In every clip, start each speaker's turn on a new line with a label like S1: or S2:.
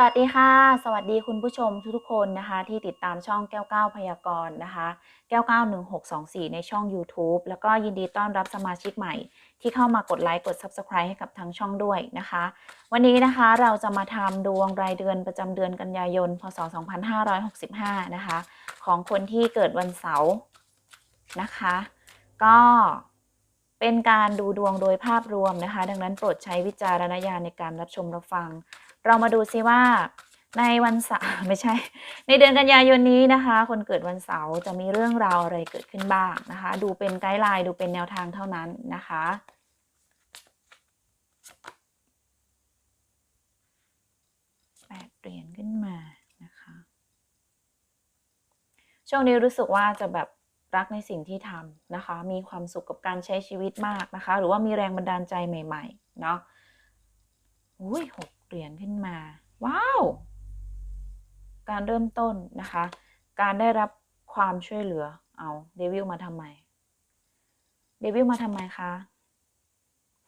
S1: สวัสดีค่ะ สวัสดีคุณผู้ชมทุกๆคนนะคะ ที่ติดตามช่องแก้วก้าพยากรณ์นะคะแก้วก้า1624ในช่อง YouTube แล้วก็ยินดีต้อนรับสมาชิกใหม่ ที่เข้ามากดไลค์กด Subscribe ให้กับทางช่องด้วยนะคะ วันนี้นะคะเราจะมาทำดวงรายเดือนประจำเดือนกันยายน พศ 2565 นะคะ ของคนที่เกิดวันเสาร์นะคะ ก็เป็นการดูดวงโดยภาพรวมนะคะ ดังนั้นโปรดใช้วิจารณญาณในการรับชมรับฟัง เรามาดูซิว่าในวันเสาร์ไม่ใช่ ในเดือนกันยายนนี้นะคะ คนเกิดวันเสาร์จะมีเรื่องราวอะไรเกิดขึ้นบ้างนะคะ ดูเป็นไกด์ไลน์ดูเป็นแนวทางเท่านั้นนะคะแปดเหรียญขึ้นมานะคะ ช่วงนี้รู้สึกว่าจะแบบรักในสิ่งที่ทำนะคะ มีความสุขกับการใช้ชีวิตมากนะคะ หรือว่ามีแรงบันดาลใจใหม่ ๆ เนาะอุ้ยหก เหรียญขึ้นมา ว้าว การเริ่มต้นนะคะ การได้รับความช่วยเหลือ เอาเดวิลมาทำไม เดวิลมาทำไมคะ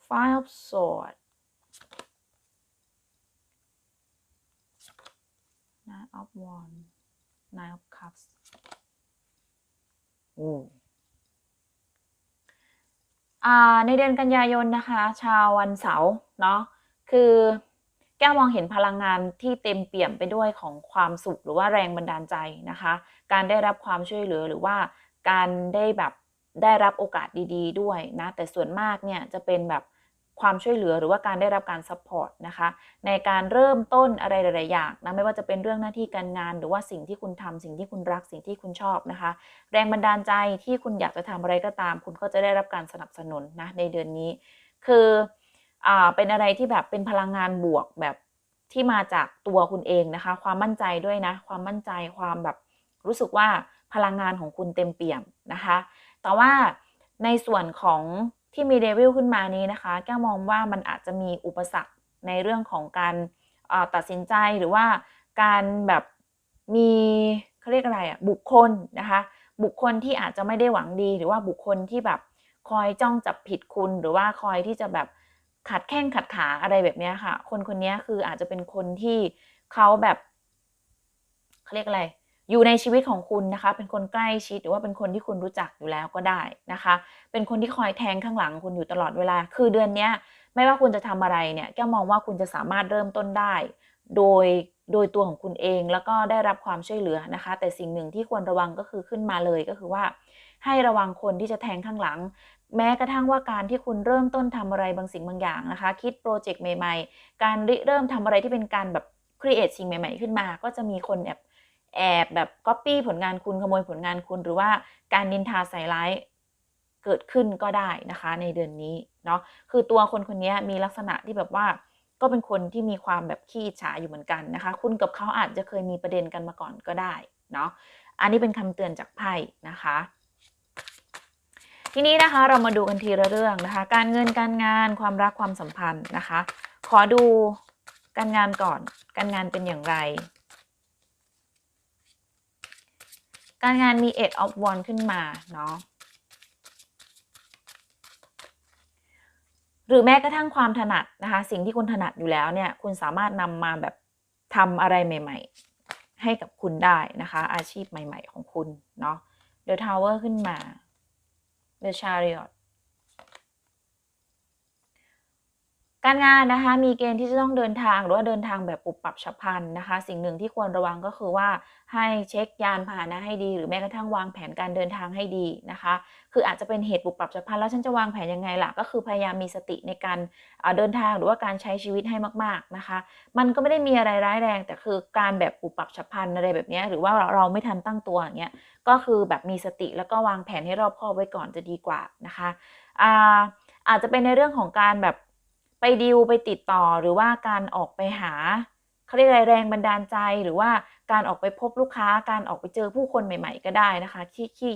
S1: Five of Swords Nine of Wands Nine of Cups โอ้อ่าในเดือนกันยายนนะคะ ชาววันเสาร์เนาะคือ แก้วมองเห็นพลังงานที่เต็มเปี่ยมไปด้วยของความสุขหรือว่าแรงบันดาลใจนะคะ การได้รับความช่วยเหลือหรือว่าการได้แบบได้รับโอกาสดีๆ ด้วยนะ แต่ส่วนมากเนี่ยจะเป็นแบบความช่วยเหลือหรือว่าการได้รับการซัพพอร์ตนะคะ ในการเริ่มต้นอะไรหลายๆอย่างนะไม่ว่าจะเป็นเรื่องหน้าที่การงาน หรือว่าสิ่งที่คุณทำสิ่งที่คุณรักสิ่งที่คุณชอบนะคะ แรงบันดาลใจที่คุณอยากจะทำอะไรก็ตาม คุณก็จะได้รับการสนับสนุนนะในเดือนนี้ คือ อ่าเป็นอะไรที่แบบเป็นพลังงานบวกแบบที่มาจากตัวคุณเองนะคะ ความมั่นใจด้วยนะ ความมั่นใจความแบบรู้สึกว่าพลังงานของคุณเต็มเปี่ยมนะคะ แต่ว่าในส่วนของที่มีเดวิลขึ้นมานี้นะคะ แก้มองว่ามันอาจจะมีอุปสรรคในเรื่องของการตัดสินใจหรือว่าการแบบมีเขาเรียกอะไรอะบุคคลนะคะ บุคคลที่อาจจะไม่ได้หวังดี หรือว่าบุคคลที่แบบคอยจ้องจับผิดคุณ หรือว่าคอยที่จะแบบ ขัดแข้งขัดขาอะไรแบบนี้ค่ะ คนคนนี้คืออาจจะเป็นคนที่เขาแบบเขาเรียกอะไร อยู่ในชีวิตของคุณนะคะ เป็นคนใกล้ชิดหรือว่าเป็นคนที่คุณรู้จักอยู่แล้วก็ได้นะคะ เป็นคนที่คอยแทงข้างหลังคุณอยู่ตลอดเวลา คือเดือนนี้ไม่ว่าคุณจะทำอะไรเนี่ยแก้มองว่าคุณจะสามารถเริ่มต้นได้ โดยโดยตัวของคุณเองแล้วก็ได้รับความช่วยเหลือนะคะ แต่สิ่งหนึ่งที่ควรระวังก็คือขึ้นมาเลยก็คือว่าให้ระวังคนที่จะแทงข้างหลัง แม้กระทั่งว่าการที่คุณเริ่มต้นทำอะไรบางสิ่งบางอย่างนะคะ คิดโปรเจกต์ใหม่ๆ การเริ่มทำอะไรที่เป็นการแบบครีเอทสิ่งใหม่ๆ ขึ้นมา ก็จะมีคนแอบแอบแบบก๊อปปี้ผลงานคุณขโมยผลงานคุณ หรือว่าการนินทาใส่ร้ายเกิดขึ้นก็ได้นะคะ ในเดือนนี้เนาะคือตัวคนคนนี้มีลักษณะที่แบบว่าก็เป็นคนที่มีความแบบขี้ฉาอยู่เหมือนกันนะคะ คุณกับเขาอาจจะเคยมีประเด็นกันมาก่อนก็ได้เนาะอันนี้เป็นคำเตือนจากไพ่นะคะ ทีนี้นะคะเรามาดูกันทีละเรื่องนะคะ การเงินการงานความรักความสัมพันธ์นะคะ ขอดูการงานก่อน การงานเป็นอย่างไร การงานมี eight of w a n d ขึ้นมาเนาะหรือแม้กระทั่งความถนัดนะคะ สิ่งที่คุณถนัดอยู่แล้วเนี่ย คุณสามารถนำมาแบบทำอะไรใหม่ ๆ ให้กับคุณได้นะคะ อาชีพใหม่ ๆ ของคุณเนาะ The Tower ขึ้นมา The Chariot การงานนะคะมีเกณฑ์ที่จะต้องเดินทางหรือว่าเดินทางแบบปุบปับฉับพลันนะคะ สิ่งหนึ่งที่ควรระวังก็คือว่าให้เช็คยานพาหนะให้ดี หรือแม้กระทั่งวางแผนการเดินทางให้ดีนะคะ คืออาจจะเป็นเหตุปุบปับฉับพลันแล้วฉันจะวางแผนยังไงล่ะก็คือพยายามมีสติในการเดินทางหรือว่าการใช้ชีวิตให้มาก ๆนะคะ มันก็ไม่ได้มีอะไรร้ายแรง แต่คือการแบบปุบปับฉับพลันอะไรแบบนี้หรือว่าเราไม่ทันตั้งตัวอย่างเงี้ยก็คือแบบมีสติแล้วก็วางแผนให้รอบคอบไว้ก่อนจะดีกว่านะคะอาอาจจะเป็นในเรื่องของการแบบ ไปดิวไปติดต่อหรือว่าการออกไปหาเขาเรียกอะไรแรงบันดาลใจหรือว่าการออกไปพบลูกค้าการออกไปเจอผู้คนใหม่ ๆ ก็ได้นะคะที่ที่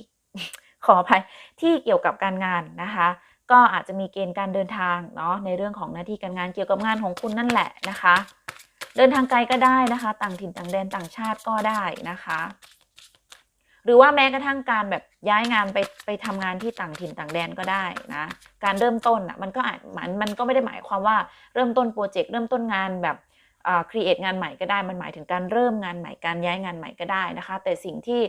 S1: ขออภัยที่เกี่ยวกับการงานนะคะ ก็อาจจะมีเกณฑ์การเดินทางเนาะในเรื่องของหน้าที่การงานเกี่ยวกับงานของคุณนั่นแหละนะคะ เดินทางไกลก็ได้นะคะ ต่างถิ่นต่างแดนต่างชาติก็ได้นะคะ หรือว่าแม้กระทั่งการแบบย้ายงานไปไปทำงานที่ต่างถิ่นต่างแดนก็ได้นะ การเริ่มต้นอะมันก็อาจมันมันก็ไม่ได้หมายความว่าเริ่มต้นโปรเจกต์เริ่มต้นงานแบบอ่าครีเอทงานใหม่ก็ได้ มันหมายถึงการเริ่มงานใหม่การย้ายงานใหม่ก็ได้นะคะ แต่สิ่งที่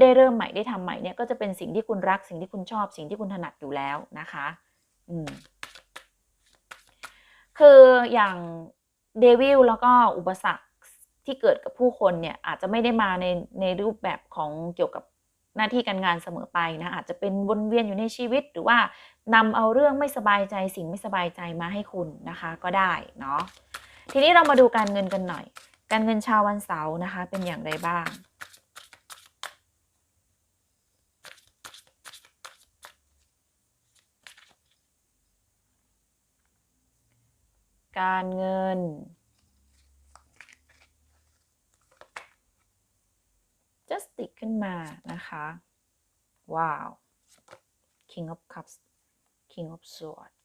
S1: ได้เริ่มใหม่ได้ทำใหม่เนี่ยก็จะเป็นสิ่งที่คุณรักสิ่งที่คุณชอบ สิ่งที่คุณถนัดอยู่แล้วนะคะอืมคืออย่างเดวิลแล้วก็อุปสรรค ที่เกิดกับผู้คนเนี่ยอาจจะไม่ได้มาในในรูปแบบของเกี่ยวกับหน้าที่การงานเสมอไปนะอาจจะเป็นวนเวียนอยู่ในชีวิต หรือว่านำเอาเรื่องไม่สบายใจสิ่งไม่สบายใจมาให้คุณนะคะก็ได้เนาะทีนี้เรามาดูการเงินกันหน่อย การเงินชาววันเสาร์นะคะ เป็นอย่างไรบ้างการเงิน จะ ติกขึ้นมานะคะ ว้าว King of Cups King of Swords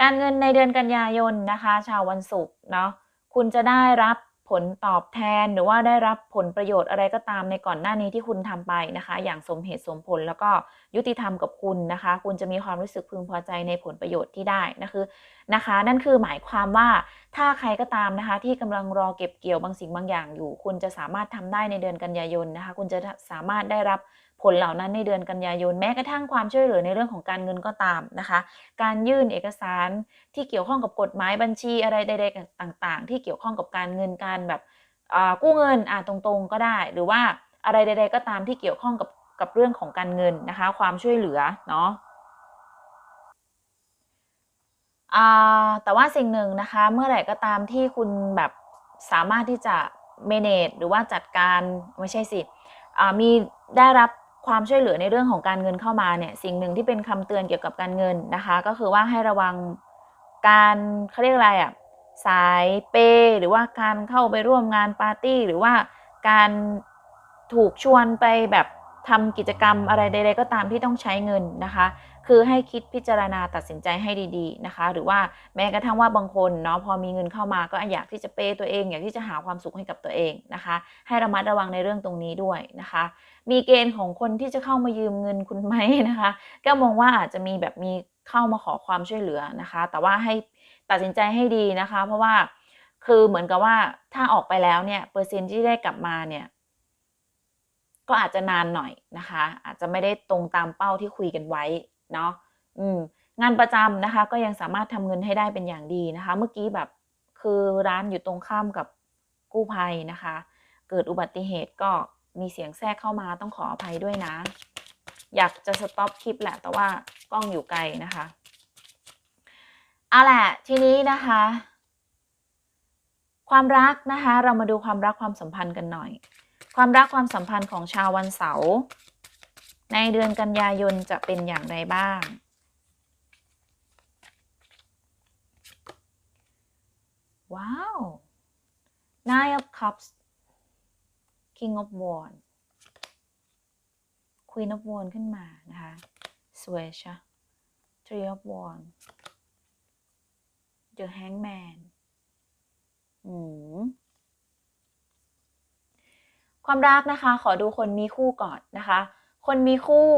S1: การเงินในเดือนกันยายนนะคะ ชาววันศุกร์เนาะคุณจะได้รับผลตอบแทนหรือว่าได้รับผลประโยชน์อะไรก็ตามในก่อนหน้านี้ที่คุณทำไปนะคะ อย่างสมเหตุสมผลแล้วก็ยุติธรรมกับคุณนะคะ คุณจะมีความรู้สึกพึงพอใจในผลประโยชน์ที่ได้นะคือนะคะ นั่นคือหมายความว่าถ้าใครก็ตามนะคะ ที่กำลังรอเก็บเกี่ยวบางสิ่งบางอย่างอยู่ คุณจะสามารถทำได้ในเดือนกันยายนนะคะ คุณจะสามารถได้รับผลเหล่านั้นในเดือนกันยายน แม้กระทั่งความช่วยเหลือในเรื่องของการเงินก็ตามนะคะ การยื่นเอกสารที่เกี่ยวข้องกับกฎหมายบัญชีอะไรใดๆต่างๆ ที่เกี่ยวข้องกับการเงินการแบบกู้เงินอ่าตรงๆก็ได้ หรือว่าอะไรใด ๆ ก็ตามที่เกี่ยวข้องกับกับเรื่องของการเงินนะคะ ความช่วยเหลือเนาะ แต่ว่าสิ่งหนึ่งนะคะ เมื่อไหร่ก็ตามที่คุณแบบสามารถที่จะ manage หรือว่าจัดการไม่ใช่สิมีได้รับความช่วยเหลือในเรื่องของการเงินเข้ามาเนี่ยสิ่งหนึ่งที่เป็นคำเตือนเกี่ยวกับการเงินนะคะ ก็คือว่าให้ระวังการเขาเรียกอะไรอะ่ะสายเป หรือว่าการเข้าไปร่วมงานปาร์ตี้ หรือว่าการถูกชวนไปแบบทำกิจกรรมอะไรใดๆก็ตามที่ต้องใช้เงินนะคะ คือให้คิดพิจารณาตัดสินใจให้ดีๆนะคะ หรือว่าแม้กระทั่งว่าบางคนเนาะพอมีเงินเข้ามาก็อยากที่จะเปตัวเอง อยากที่จะหาความสุขให้กับตัวเองนะคะ ให้ระมัดระวังในเรื่องตรงนี้ด้วยนะคะ มีเกณฑ์ของคนที่จะเข้ามายืมเงินคุณไหมนะคะ ก็มองว่าอาจจะมีแบบมีเข้ามาขอความช่วยเหลือนะคะ แต่ว่าให้ตัดสินใจให้ดีนะคะ เพราะว่าคือเหมือนกับว่าถ้าออกไปแล้วเนี่ยเปอร์เซ็นต์ที่ได้กลับมาเนี่ยก็อาจจะนานหน่อยนะคะ อาจจะไม่ได้ตรงตามเป้าที่คุยกันไว้ เนาะอืมงานประจำนะคะ ก็ยังสามารถทำเงินให้ได้เป็นอย่างดีนะคะ เมื่อกี้แบบคือร้านอยู่ตรงข้ามกับกู้ภัยนะคะ เกิดอุบัติเหตุก็มีเสียงแทรกเข้ามาต้องขออภัยด้วยนะ อยากจะสต็อปคลิปแหละ แต่ว่ากล้องอยู่ไกลนะคะเอาแหละทีนี้นะคะ ความรักนะคะ เรามาดูความรักความสัมพันธ์กันหน่อย ความรักความสัมพันธ์ของชาววันเสาร์ ในเดือนกันยายนจะเป็นอย่างไรบ้าง ว้าว Nine of Cups King of Wands Queen of Wands ขึ้นมานะคะ สวยใช่ Three of Wands The Hangman อืมความรักนะคะ ขอดูคนมีคู่ก่อนนะคะ คนมีคู่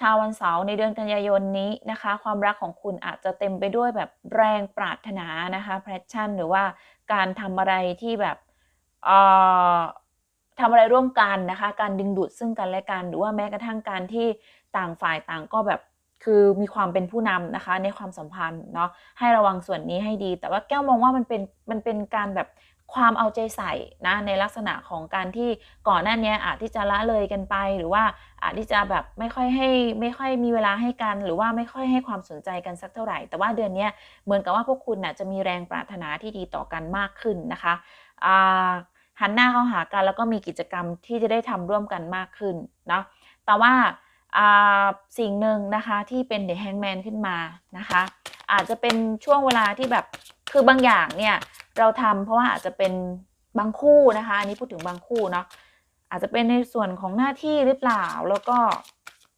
S1: ชาววันเสาร์ในเดือนกันยายนนี้นะคะ ความรักของคุณอาจจะเต็มไปด้วยแบบแรงปรารถนานะคะแพชชั่น หรือว่าการทำอะไรที่แบบเอ่อทำอะไรร่วมกันนะคะ การดึงดูดซึ่งกันและกัน หรือว่าแม้กระทั่งการที่ต่างฝ่ายต่างก็แบบคือมีความเป็นผู้นำนะคะในความสัมพันธ์เนาะให้ระวังส่วนนี้ให้ดี แต่ว่าแก้วมองว่ามันเป็นมันเป็นการแบบ ความเอาใจใส่นะในลักษณะของการที่ก่อนหน้านี้อาจที่จะละเลยกันไป หรือว่าอาจที่จะแบบไม่ค่อยให้ไม่ค่อยมีเวลาให้กัน หรือว่าไม่ค่อยให้ความสนใจกันสักเท่าไหร่ แต่ว่าเดือนนี้เหมือนกับว่าพวกคุณนะ่ะจะมีแรงปรารถนาที่ดีต่อกันมากขึ้นนะคะหันหน้าเข้าหากันแล้วก็มีกิจกรรมที่จะได้ทำร่วมกันมากขึ้นเนาะแต่ว่าสิ่งหนึ่งนะคะที่เป็นเดอะแฮงแมนขึ้นมานะคะ อาจจะเป็นช่วงเวลาที่แบบคือบางอย่างเนี่ย เราทำเพราะว่าอาจจะเป็นบางคู่นะคะอันนี้พูดถึงบางคู่เนาะอาจจะเป็นในส่วนของหน้าที่หรือเปล่าแล้วก็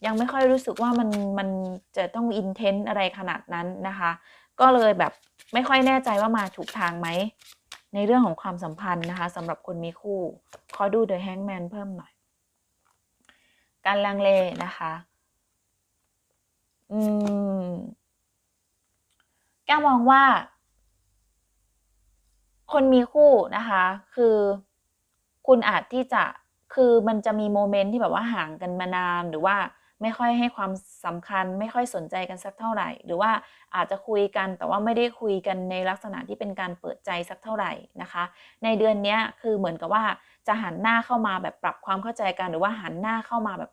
S1: ยังไม่ค่อยรู้สึกว่ามันมันจะต้องอินเทนต์อะไรขนาดนั้นนะคะ ก็เลยแบบไม่ค่อยแน่ใจว่ามาถูกทางไหม ในเรื่องของความสัมพันธ์นะคะสำหรับคนมีคู่ ขอดูเดอะแฮงแมนเพิ่มหน่อย การลังเลนะคะอืมแก้วมองว่า คนมีคู่นะคะ คือ คุณอาจที่จะคือมันจะมีโมเมนต์ที่แบบว่าห่างกันมานานหรือว่าไม่ค่อยให้ความสำคัญ ไม่ค่อยสนใจกันสักเท่าไหร่ หรือว่าอาจจะคุยกันแต่ว่าไม่ได้คุยกันในลักษณะที่เป็นการเปิดใจสักเท่าไหร่นะคะ ในเดือนนี้คือเหมือนกับว่าจะหันหน้าเข้ามาแบบปรับความเข้าใจกันหรือว่าหันหน้าเข้ามาแบบ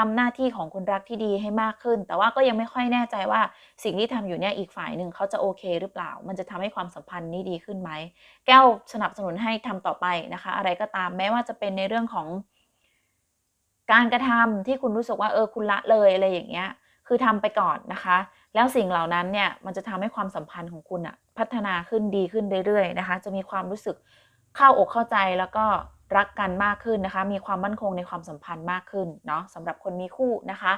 S1: ทำหน้าที่ของคนรักที่ดีให้มากขึ้น แต่ว่าก็ยังไม่ค่อยแน่ใจว่าสิ่งที่ทำอยู่เนี่ยอีกฝ่ายหนึ่งเขาจะโอเคหรือเปล่า มันจะทำให้ความสัมพันธ์นี้ดีขึ้นไหม แก้วสนับสนุนให้ทำต่อไปนะคะ อะไรก็ตามแม้ว่าจะเป็นในเรื่องของ การกระทำที่คุณรู้สึกว่าเออคุณละเลยอะไรอย่างเงี้ย คือทำไปก่อนนะคะ แล้วสิ่งเหล่านั้นเนี่ยมันจะทำให้ความสัมพันธ์ของคุณอะพัฒนาขึ้นดีขึ้นเรื่อยๆนะคะ จะมีความรู้สึกเข้าอกเข้าใจแล้วก็ รักกันมากขึ้นนะคะ มีความมั่นคงในความสัมพันธ์มากขึ้นเนาะสำหรับคนมีคู่นะคะ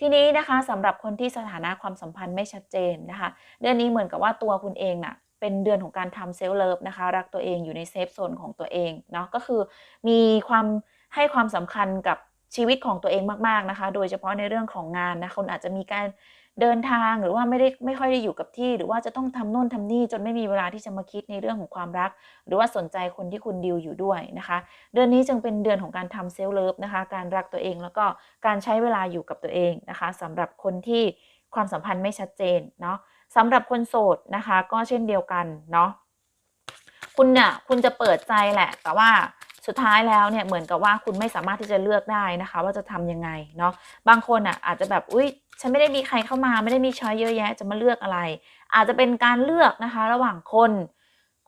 S1: ทีนี้นะคะสำหรับคนที่สถานะความสัมพันธ์ไม่ชัดเจนนะคะ เดือนนี้เหมือนกับว่าตัวคุณเองน่ะเป็นเดือนของการทำเซลล์เลิฟนะคะ รักตัวเองอยู่ในเซฟโซนของตัวเองเนาะก็คือมีความให้ความสำคัญกับชีวิตของตัวเองมาก ๆนะคะ โดยเฉพาะในเรื่องของงานนะคุณอาจจะมีการ เดินทางหรือว่าไม่ได้ไม่ค่อยได้อยู่กับที่ หรือว่าจะต้องทำโน่นทำนี่จนไม่มีเวลาที่จะมาคิดในเรื่องของความรัก หรือว่าสนใจคนที่คุณดิวอยู่ด้วยนะคะ เดือนนี้จึงเป็นเดือนของการทำเซลล์เลิฟนะคะ การรักตัวเองแล้วก็การใช้เวลาอยู่กับตัวเองนะคะสำหรับคนที่ความสัมพันธ์ไม่ชัดเจนเนาะสำหรับคนโสดนะคะ ก็เช่นเดียวกันเนาะคุณเนี่ยคุณจะเปิดใจแหละ แต่ว่า สุดท้ายแล้วเนี่ยเหมือนกับว่าคุณไม่สามารถที่จะเลือกได้นะคะ ว่าจะทำยังไงเนาะบางคนอะอาจจะแบบอุ้ยฉันไม่ได้มีใครเข้ามาไม่ได้มีช้อยเยอะแยะจะมาเลือกอะไร อาจจะเป็นการเลือกนะคะ ระหว่างคน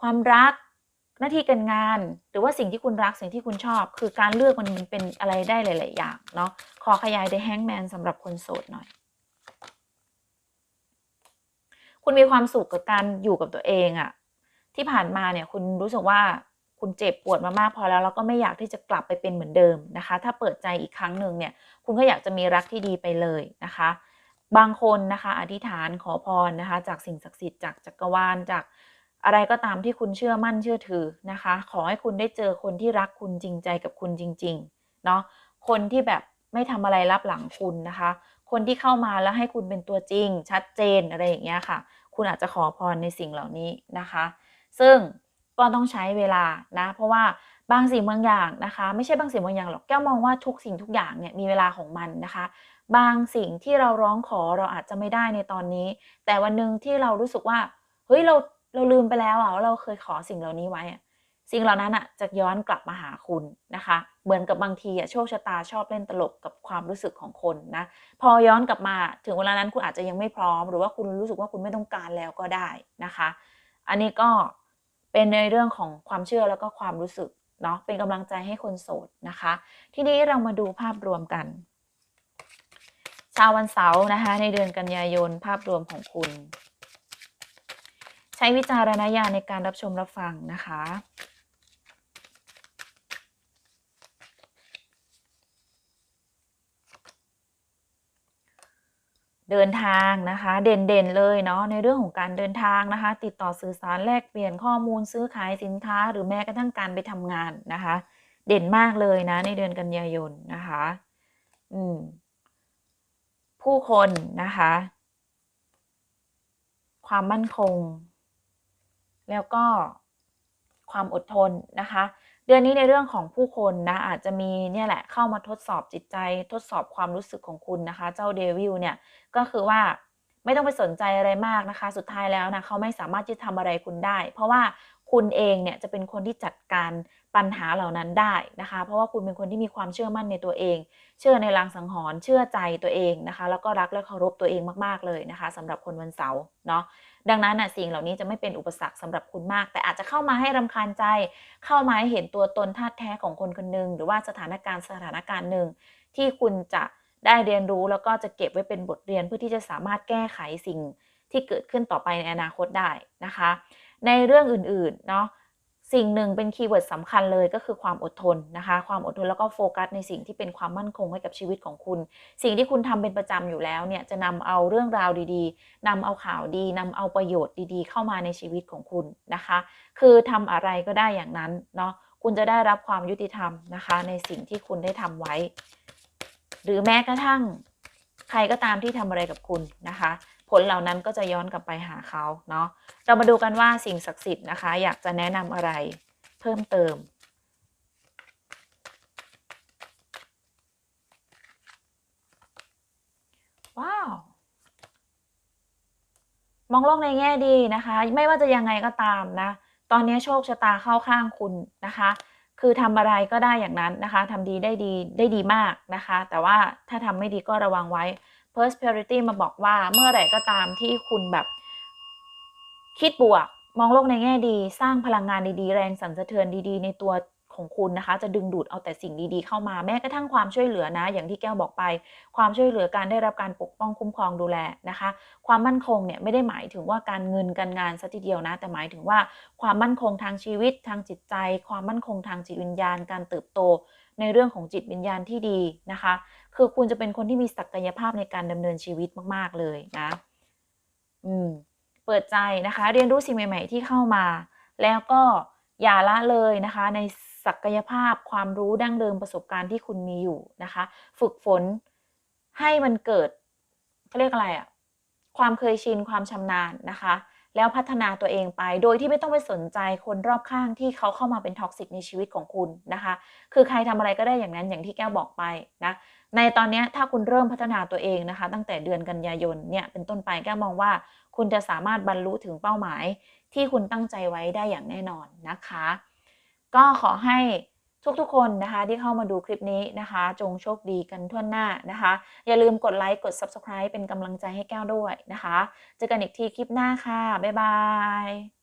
S1: ความรักหน้าที่การงาน หรือว่าสิ่งที่คุณรักสิ่งที่คุณชอบ คือการเลือกมันมันเป็นอะไรได้หลาย ๆ อย่างเนาะขอขยายได้แฮงแมนสำหรับคนโสดหน่อย คุณมีความสุขกับการอยู่กับตัวเองอะที่ผ่านมาเนี่ยคุณรู้สึกว่า คุณเจ็บปวดมามากพอแล้วแล้วก็ไม่อยากที่จะกลับไปเป็นเหมือนเดิมนะคะ ถ้าเปิดใจอีกครั้งหนึ่งเนี่ยคุณก็อยากจะมีรักที่ดีไปเลยนะคะ บางคนนะคะอธิษฐานขอพรนะคะ จากสิ่งศักดิ์สิทธิ์จากจักรวาลจากอะไรก็ตามที่คุณเชื่อมั่นเชื่อถือนะคะ ขอให้คุณได้เจอคนที่รักคุณจริงใจกับคุณจริงๆเนาะคนที่แบบไม่ทำอะไรรับหลังคุณนะคะ คนที่เข้ามาแล้วให้คุณเป็นตัวจริง ชัดเจนอะไรอย่างเงี้ยค่ะ คุณอาจจะขอพรในสิ่งเหล่านี้นะคะ ซึ่ง ก็ต้องใช้เวลานะ เพราะว่าบางสิ่งบางอย่างนะคะ ไม่ใช่บางสิ่งบางอย่างหรอกแก้วมองว่าทุกสิ่งทุกอย่างเนี่ยมีเวลาของมันนะคะ บางสิ่งที่เราร้องขอเราอาจจะไม่ได้ในตอนนี้ แต่วันหนึ่งที่เรารู้สึกว่าเฮ้ยเราเราลืมไปแล้วอะว่าเราเคยขอสิ่งเหล่านี้ไว้สิ่งเหล่านั้นอะจะย้อนกลับมาหาคุณนะคะ เหมือนกับบางทีอะโชคชะตาชอบเล่นตลกกับความรู้สึกของคนนะ พอย้อนกลับมาถึงเวลานั้นคุณอาจจะยังไม่พร้อม หรือว่าคุณรู้สึกว่าคุณไม่ต้องการแล้วก็ได้นะคะ อันนี้ก็ เป็นในเรื่องของความเชื่อแล้วก็ความรู้สึกเนาะเป็นกำลังใจให้คนโสดนะคะ ทีนี้เรามาดูภาพรวมกัน ชาววันเสาร์นะคะ ในเดือนกันยายนภาพรวมของคุณ ใช้วิจารณญาณในการรับชมรับฟังนะคะ เดินทางนะคะ เด่นๆเลยเนาะในเรื่องของการเดินทางนะคะ ติดต่อสื่อสารแลกเปลี่ยนข้อมูลซื้อขายสินค้า หรือแม้กระทั่งการไปทำงานนะคะ เด่นมากเลยนะ ในเดือนกันยายนนะคะ อืม ผู้คนนะคะ ความมั่นคง แล้วก็ความอดทนนะคะ เดือนนี้ในเรื่องของผู้คนนะอาจจะมีเนี่ยแหละเข้ามาทดสอบจิตใจ ทดสอบความรู้สึกของคุณนะคะ เจ้าเดวิลเนี่ยก็คือว่าไม่ต้องไปสนใจอะไรมากนะคะ สุดท้ายแล้วนะเขาไม่สามารถที่จะทำอะไรคุณได้ เพราะว่าคุณเองเนี่ยจะเป็นคนที่จัดการปัญหาเหล่านั้นได้นะคะ เพราะว่าคุณเป็นคนที่มีความเชื่อมั่นในตัวเอง เชื่อในลางสังหรณ์เชื่อใจตัวเองนะคะ แล้วก็รักและเคารพตัวเองมากๆเลยนะคะสำหรับคนวันเสาร์เนาะดังนั้นนะสิ่งเหล่านี้จะไม่เป็นอุปสรรคสำหรับคุณมาก แต่อาจจะเข้ามาให้รำคาญใจ เข้ามาให้เห็นตัวตนท่าแท้ของคนคนหนึ่งหรือว่าสถานการณ์สถานการณ์หนึ่งที่คุณจะได้เรียนรู้แล้วก็จะเก็บไว้เป็นบทเรียนเพื่อที่จะสามารถแก้ไขสิ่งที่เกิดขึ้นต่อไปในอนาคตได้นะคะ ในเรื่องอื่นๆเนาะ สิ่งหนึ่งเป็นคีย์เวิร์ดสำคัญเลยก็คือความอดทนนะคะ ความอดทนแล้วก็โฟกัสในสิ่งที่เป็นความมั่นคงให้กับชีวิตของคุณ สิ่งที่คุณทำเป็นประจำอยู่แล้วเนี่ยจะนำเอาเรื่องราวดีๆนำเอาข่าวดีนำเอาประโยชน์ดีๆ เข้ามาในชีวิตของคุณนะคะ คือทำอะไรก็ได้อย่างนั้นเนาะคุณจะได้รับความยุติธรรมนะคะ ในสิ่งที่คุณได้ทำไว้ หรือแม้กระทั่งใครก็ตามที่ทำอะไรกับคุณนะคะ ผลเหล่านั้นก็จะย้อนกลับไปหาเขาเนาะเรามาดูกันว่าสิ่งศักดิ์สิทธิ์นะคะ อยากจะแนะนำอะไรเพิ่มเติมว้าวมองโลกในแง่ดีนะคะ ไม่ว่าจะยังไงก็ตามนะ ตอนนี้โชคชะตาเข้าข้างคุณนะคะ คือทำอะไรก็ได้อย่างนั้นนะคะทำดีได้ดีได้ดีมากนะคะ แต่ว่าถ้าทำไม่ดีก็ระวังไว้ prosperity มาบอกว่าเมื่อไหร่ก็ตามที่คุณแบบ คิดบวก มองโลกในแง่ดี สร้างพลังงานดีๆ แรงสั่นสะเทือนดีๆ ในตัวของคุณนะคะ จะดึงดูดเอาแต่สิ่งดีๆเข้ามาแม้กระทั่งความช่วยเหลือนะ อย่างที่แก้วบอกไป ความช่วยเหลือการได้รับการปกป้องคุ้มครองดูแลนะคะ ความมั่นคงเนี่ยไม่ได้หมายถึงว่าการเงินการงานซะทีเดียวนะ แต่หมายถึงว่าความมั่นคงทางชีวิตทางจิตใจ ความมั่นคงทางจิตวิญญาณ การเติบโต ในเรื่องของจิตวิญญาณที่ดีนะคะ คือคุณจะเป็นคนที่มีศักยภาพในการดำเนินชีวิตมาก ๆ เลยนะ อืม เปิดใจนะคะ เรียนรู้สิ่งใหม่ ๆ ที่เข้ามา แล้วก็อย่าละเลยนะคะ ในศักยภาพความรู้ดั้งเดิมประสบการณ์ที่คุณมีอยู่นะคะ ฝึกฝนให้มันเกิดเขาเรียกอะไรอะความเคยชินความชำนาญนะคะ แล้วพัฒนาตัวเองไป โดยที่ไม่ต้องไปสนใจคนรอบข้างที่เขาเข้ามาเป็นท็อกซิกในชีวิตของคุณนะคะ คือใครทำอะไรก็ได้อย่างนั้นอย่างที่แก้วบอกไปนะ ในตอนนี้ถ้าคุณเริ่มพัฒนาตัวเองนะคะ ตั้งแต่เดือนกันยายนเนี่ยเป็นต้นไปแก้วมองว่า คุณจะสามารถบรรลุถึงเป้าหมายที่คุณตั้งใจไว้ได้อย่างแน่นอนนะคะ ก็ขอให้ ทุกๆ คนนะคะที่เข้ามาดูคลิปนี้นะคะ จงโชคดีกันทั่วหน้านะคะ อย่าลืมกดไลค์กด Subscribe เป็นกำลังใจให้แก้วด้วยนะคะ เจอกันอีกทีคลิปหน้าค่ะ บ๊ายบาย